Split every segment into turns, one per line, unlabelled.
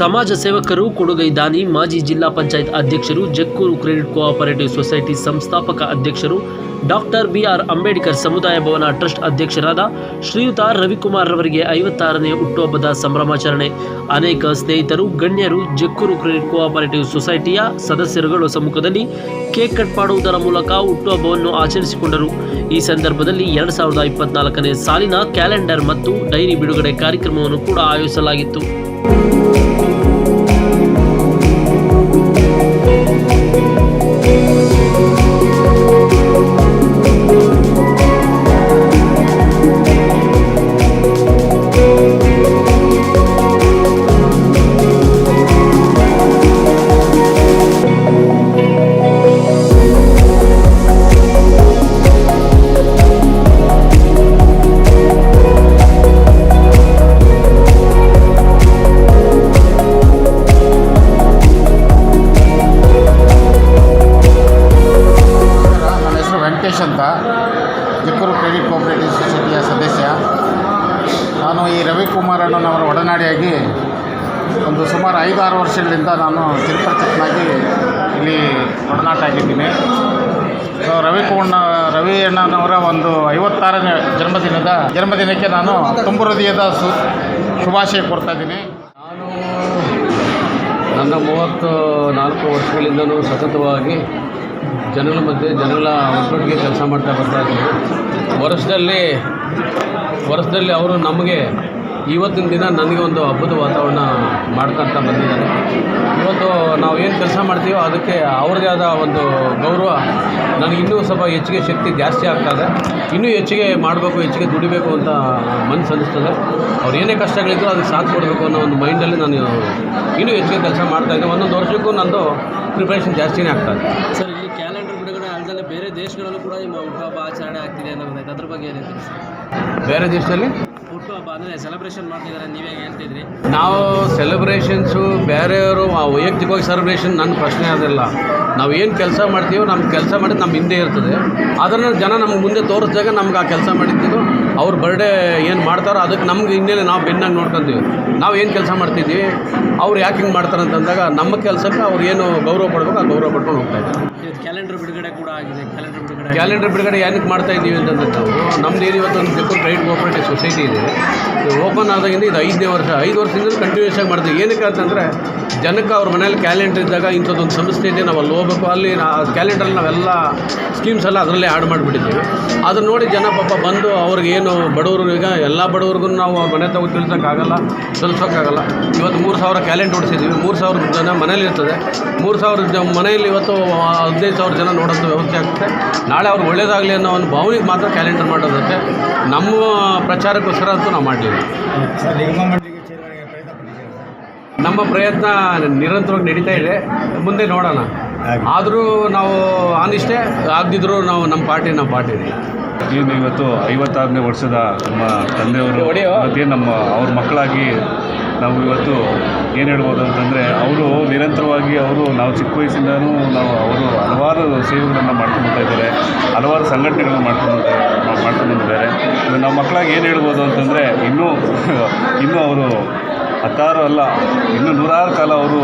ಸಮಾಜ ಸೇವಕರು ಕೊಡುಗೈ ದಾನಿ ಮಾಜಿ ಜಿಲ್ಲಾ ಪಂಚಾಯತ್ ಅಧ್ಯಕ್ಷರು ಜಕ್ಕೂರು ಕ್ರೆಡಿಟ್ ಕೋಆಪರೇಟಿವ್ ಸೊಸೈಟಿ ಸಂಸ್ಥಾಪಕ ಅಧ್ಯಕ್ಷರು ಡಾಕ್ಟರ್ ಬಿಆರ್ ಅಂಬೇಡ್ಕರ್ ಸಮುದಾಯ ಭವನ ಟ್ರಸ್ಟ್ ಅಧ್ಯಕ್ಷರಾದ ಶ್ರೀಯುತ ರವಿಕುಮಾರ್ ರವರಿಗೆ ಐವತ್ತಾರನೇ ಹುಟ್ಟುಹಬ್ಬದ ಸಂಭ್ರಮಾಚರಣೆ. ಅನೇಕ ಸ್ನೇಹಿತರು, ಗಣ್ಯರು ಜಕ್ಕೂರು ಕ್ರೆಡಿಟ್ ಕೋಆಪರೇಟಿವ್ ಸೊಸೈಟಿಯ ಸದಸ್ಯರುಗಳ ಸಮ್ಮುಖದಲ್ಲಿ ಕೇಕ್ ಕಟ್ ಮಾಡುವುದರ ಮೂಲಕ ಹುಟ್ಟುಹಬ್ಬವನ್ನು ಆಚರಿಸಿಕೊಂಡರು. ಈ ಸಂದರ್ಭದಲ್ಲಿ ಎರಡು ಸಾವಿರದ ಇಪ್ಪತ್ನಾಲ್ಕನೇ ಸಾಲಿನ ಕ್ಯಾಲೆಂಡರ್ ಮತ್ತು ಡೈರಿ ಬಿಡುಗಡೆ ಕಾರ್ಯಕ್ರಮವನ್ನು ಕೂಡ ಆಯೋಜಿಸಲಾಗಿತ್ತು.
Thank you. ವೆಂಕಟೇಶ್ ಅಂತ ಜಕ್ಕೂರು ಕ್ರೆಡಿಟ್ ಕೋಆಪರೇಟಿವ್ ಸೊಸೈಟಿಯ ಸದಸ್ಯ. ನಾನು ಈ ರವಿಕುಮಾರ್ ಅಣ್ಣನವರ ಒಡನಾಡಿಯಾಗಿ ಒಂದು ಸುಮಾರು ಐದು ಆರು ವರ್ಷಗಳಿಂದ ನಾನು ಚಿರಪರಿಚಿತನಾಗಿ ಇಲ್ಲಿ ಒಡನಾಟ ಆಗಿದ್ದೀನಿ. ಸೊ, ರವಿಕುಮಾರ್, ರವಿ ಅಣ್ಣನವರ ಒಂದು ಐವತ್ತಾರನೇ ಜನ್ಮದಿನದ, ಜನ್ಮದಿನಕ್ಕೆ ನಾನು ತುಂಬು ಹೃದಯದ ಶುಭಾಶಯ ಕೊಡ್ತಾ ಇದ್ದೀನಿ.
ನಾನು ನನ್ನ ಮೂವತ್ತು ನಾಲ್ಕು ವರ್ಷಗಳಿಂದಲೂ ಸತತವಾಗಿ ಜನಗಳ ಮಧ್ಯೆ ಜನಗಳ ಒಟ್ಟೊಟ್ಟಿಗೆ ಕೆಲಸ ಮಾಡ್ತಾ ಬರ್ತಾ ಇದ್ದೀನಿ. ವರ್ಷದಲ್ಲಿ ವರ್ಷದಲ್ಲಿ ಅವರು ನಮಗೆ ಇವತ್ತಿನ ದಿನ ನನಗೆ ಒಂದು ಹಬ್ಬದ ವಾತಾವರಣ ಮಾಡ್ಕೊತ ಬಂದಿದ್ದಾರೆ. ಇವತ್ತು ನಾವು ಏನು ಕೆಲಸ ಮಾಡ್ತೀವೋ ಅದಕ್ಕೆ ಅವ್ರದ್ದೇ ಆದ ಒಂದು ಗೌರವ ನನಗೆ ಇನ್ನೂ ಸ್ವಲ್ಪ ಹೆಚ್ಚಿಗೆ ಶಕ್ತಿ ಜಾಸ್ತಿ ಆಗ್ತದೆ ಇನ್ನೂ ಹೆಚ್ಚಿಗೆ ಮಾಡಬೇಕು ಹೆಚ್ಚಿಗೆ ದುಡಿಬೇಕು ಅಂತ ಮನಸ್ಸು ಅನ್ನಿಸ್ತದೆ ಅವ್ರು ಏನೇ ಕಷ್ಟಗಳಿದ್ರು ಅದಕ್ಕೆ ಸಾಥ್ ಕೊಡಬೇಕು ಅನ್ನೋ ಒಂದು ಮೈಂಡಲ್ಲಿ ನಾನು ಇನ್ನೂ ಹೆಚ್ಚಿಗೆ ಕೆಲಸ ಮಾಡ್ತಾಯಿದ್ದೆ ಒಂದೊಂದು ವರ್ಷಕ್ಕೂ ನಂದು ಪ್ರಿಪ್ರೇಷನ್ ಜಾಸ್ತಿನೇ ಆಗ್ತದೆ
ಸರ್ ಇಲ್ಲಿ ಕ್ಯಾಲೆಂಡರ್ ಬಿಡುಗಡೆ ಅಲ್ಲದೆ ಬೇರೆ ದೇಶಗಳಲ್ಲೂ ಕೂಡ ನಿಮ್ಮ ಹುಟ್ಟುಹಬ್ಬ ಆಚರಣೆ ಆಗ್ತಿದೆ ಅನ್ನೋದು ಅದ್ರ ಬಗ್ಗೆ ಏನಿದೆ
ಬೇರೆ ದೇಶದಲ್ಲಿ?
ಹುಟ್ಟುಹಬ್ಬ ಅಂದರೆ ಸೆಲೆಬ್ರೇಷನ್ ಮಾಡ್ತಿದ್ದಾರೆ, ನೀವೇ ಹೇಳ್ತಿದ್ರಿ.
ನಾವು ಸೆಲೆಬ್ರೇಷನ್ಸು ಬೇರೆಯವರು ವೈಯಕ್ತಿಕವಾಗಿ ಸೆಲೆಬ್ರೇಷನ್ ನನ್ನ ಪ್ರಶ್ನೆ ಅದಿಲ್ಲ. ನಾವು ಏನು ಕೆಲಸ ಮಾಡ್ತೀವೋ ನಮ್ಮ ಕೆಲಸ ಮಾಡಿದ್ದು ನಮ್ಮ ಹಿಂದೆ ಇರ್ತದೆ. ಅದನ್ನು ಜನ ನಮ್ಗೆ ಮುಂದೆ ತೋರಿಸಿದಾಗ ನಮ್ಗೆ ಆ ಕೆಲಸ ಮಾಡಿದ್ದು ಅವ್ರ ಬರ್ಡೇ ಏನು ಮಾಡ್ತಾರೋ ಅದಕ್ಕೆ ನಮ್ಗೆ ಹಿನ್ನೆಲೆ ನಾವು ಬೆನ್ನಾಗಿ ನೋಡ್ಕೊತೀವಿ. ನಾವು ಏನು ಕೆಲಸ ಮಾಡ್ತಿದ್ದೀವಿ ಅವ್ರು ಯಾಕೆ ಹಿಂಗೆ ಮಾಡ್ತಾರೆ ಅಂತಂದಾಗ ನಮ್ಮ ಕೆಲಸಕ್ಕೆ ಅವ್ರು ಏನು ಗೌರವ ಪಡ್ಬೇಕು ಆ ಗೌರವ ಪಡ್ಕೊಂಡು ಹೋಗ್ತಾ ಇದ್ದಾರೆ.
ಇದು ಕ್ಯಾಲೆಂಡರ್ ಬಿಡುಗಡೆ ಕೂಡ ಆಗಿದೆ. ಕ್ಯಾಲೆಂಡರ್ ಬಿಡುಗಡೆ
ಕ್ಯಾಲೆಂಡರ್ ಬಿಡುಗಡೆ ಏನಕ್ಕೆ ಮಾಡ್ತಾ ಇದ್ದೀವಿ ಅಂತಂದ್ರೆ ನಾವು, ನಮ್ದು ಏನು ಇವತ್ತು ಒಂದು ಜಕ್ಕೂರು ಕ್ರೆಡಿಟ್ ಕೋಆಪರೇಟಿವ್ ಸೊಸೈಟಿ ಇದೆ. ಓಪನ್ ಆದಾಗಿಂದ ಇದು ಐದನೇ ವರ್ಷ, ಐದು ವರ್ಷದಿಂದ ಕಂಟಿನ್ಯೂಸ್ ಆಗಿ ಮಾಡ್ತೀವಿ. ಏನಕ್ಕೆ ಅಂತಂದರೆ, ಜನಕ್ಕೆ ಅವ್ರ ಮನೇಲಿ ಕ್ಯಾಲೆಂಡರ್ ಇದ್ದಾಗ ಇಂಥದ್ದೊಂದು ಸಂಸ್ಥೆ ಇದೆ ನಾವು ಅಲ್ಲಿ ಹೋಗ್ಬೇಕು ಅಲ್ಲಿ ಕ್ಯಾಲೆಂಡ್ರಲ್ಲಿ ನಾವೆಲ್ಲ ಸ್ಕೀಮ್ಸ್ ಎಲ್ಲ ಅದರಲ್ಲೇ ಆ್ಯಡ್ ಮಾಡಿಬಿಟ್ಟಿದ್ದೀವಿ. ಅದನ್ನ ನೋಡಿ ಜನ ಪಾಪ ಬಂದು ಅವ್ರಿಗೆ ಏನು ಬಡವರು ಈಗ ಎಲ್ಲ ಬಡವ್ರಿಗೂ ನಾವು ಮನೆ ತಗೋ ತಿಳಿಸೋಕ್ಕಾಗಲ್ಲ ತಿಳಿಸೋಕ್ಕಾಗಲ್ಲ ಇವತ್ತು ಮೂರು ಸಾವಿರ ಕ್ಯಾಲೆಂಡ್ ಓಡಿಸಿದ್ದೀವಿ ಮೂರು ಸಾವಿರ ಜನ ಮನೇಲಿ ಇರ್ತದೆ. ಮೂರು ಸಾವಿರ ಮನೆಯಲ್ಲಿ ಇವತ್ತು ಹದಿನೈದು ಸಾವಿರ ಜನ ನೋಡೋಂಥ ವ್ಯವಸ್ಥೆ ಆಗುತ್ತೆ. ನಾಳೆ ಅವ್ರು ಒಳ್ಳೇದಾಗಲಿ ಅನ್ನೋ ಒಂದು ಭಾವನೆಗೆ ಮಾತ್ರ ಕ್ಯಾಲೆಂಡರ್ ಮಾಡೋದಕ್ಕೆ ನಮ್ಮ ಪ್ರಚಾರಕ್ಕೋಸ್ಕರ ಅಂತೂ ನಾವು ಮಾಡಲಿಲ್ಲ. ನಮ್ಮ ಪ್ರಯತ್ನ ನಿರಂತರವಾಗಿ ನಡೀತಾ ಇದೆ. ಮುಂದೆ ನೋಡೋಣ. ಆದರೂ ನಾವು ಆನಿಷ್ಟೇ ಆಗದಿದ್ರು ನಾವು ನಮ್ಮ ಪಾರ್ಟಿ ನಮ್ಮ ಪಾರ್ಟಿ
ಏನು ಇವತ್ತು ಐವತ್ತಾರನೇ ವರ್ಷದ ನಮ್ಮ ತಂದೆಯವರು ನಮ್ಮ ಅವ್ರ ಮಕ್ಕಳಾಗಿ ನಾವು ಇವತ್ತು ಏನು ಹೇಳ್ಬೋದು ಅಂತಂದರೆ ಅವರು ನಿರಂತರವಾಗಿ ಅವರು ನಾವು ಚಿಕ್ಕ ವಯಸ್ಸಿಂದನೂ ನಾವು ಅವರು ಹಲವಾರು ಸೇವೆಗಳನ್ನು ಮಾಡ್ಕೊಂಡು ಇದ್ದಾರೆ. ಹಲವಾರು ಸಂಘಟನೆಗಳನ್ನು ಮಾಡ್ಕೊಂಡು ಮಾಡ್ಕೊಂಡು ಬಂದಿದ್ದಾರೆ. ನಾವು ಮಕ್ಕಳಾಗಿ ಏನು ಹೇಳ್ಬೋದು ಅಂತಂದರೆ ಇನ್ನೂ ಇನ್ನೂ ಅವರು ಹತ್ತಾರು ಅಲ್ಲ, ಇನ್ನೂ ನೂರಾರು ಕಾಲ ಅವರು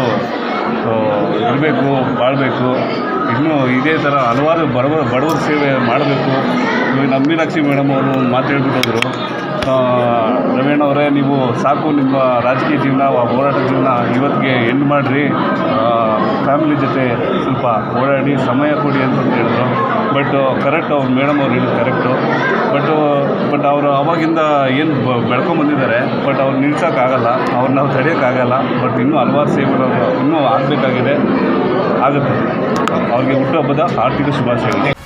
ಇರಬೇಕು, ಬಾಳಬೇಕು. ಇನ್ನೂ ಇದೇ ಥರ ಹಲವಾರು ಬಡವ, ಬಡವರ ಸೇವೆ ಮಾಡಬೇಕು. ಇವಾಗ ನಮ್ಮ ಮೀನಾಕ್ಷಿ ಮೇಡಮ್ ಅವರು ಒಂದು ಮಾತು ಹೇಳ್ಬಿಟ್ಟೋದ್ರು ರವೀಣ್ ಅವರೇ, ನೀವು ಸಾಕು ನಿಮ್ಮ ರಾಜಕೀಯ ಜೀವನ ಹೋರಾಟ ಜೀವನ ಇವತ್ತಿಗೆ ಎಂಡ್ ಮಾಡಿರಿ. ಫ್ಯಾಮಿಲಿ ಜೊತೆ ಸ್ವಲ್ಪ ಓಡಾಡಿ ಸಮಯ ಕೊಡಿ ಅಂತ ಹೇಳಿದ್ರು. ಬಟ್ ಕರೆಕ್ಟ್ ಅವ್ರು, ಮೇಡಮ್ ಅವ್ರು ಹೇಳಿದ್ದು ಕರೆಕ್ಟು ಬಟ್ ಬಟ್ ಅವರು ಅವಾಗಿಂದ ಏನು ಬೆಳ್ಕೊಂಬಂದಿದ್ದಾರೆ ಬಟ್ ಅವ್ರು ನಿಲ್ಸೋಕ್ಕಾಗಲ್ಲ. ಅವ್ರು ನಾವು ತಡೆಯೋಕ್ಕಾಗಲ್ಲ. ಬಟ್ ಇನ್ನೂ ಹಲವಾರು ಸೇವೆಗಳು ಇನ್ನೂ ಆಗಬೇಕಾಗಿದೆ. ಆಗುತ್ತೆ. ಅವ್ರಿಗೆ ಹುಟ್ಟುಹಬ್ಬದ ಆರ್ಥಿಕ ಶುಭಾಶಯಗಳು.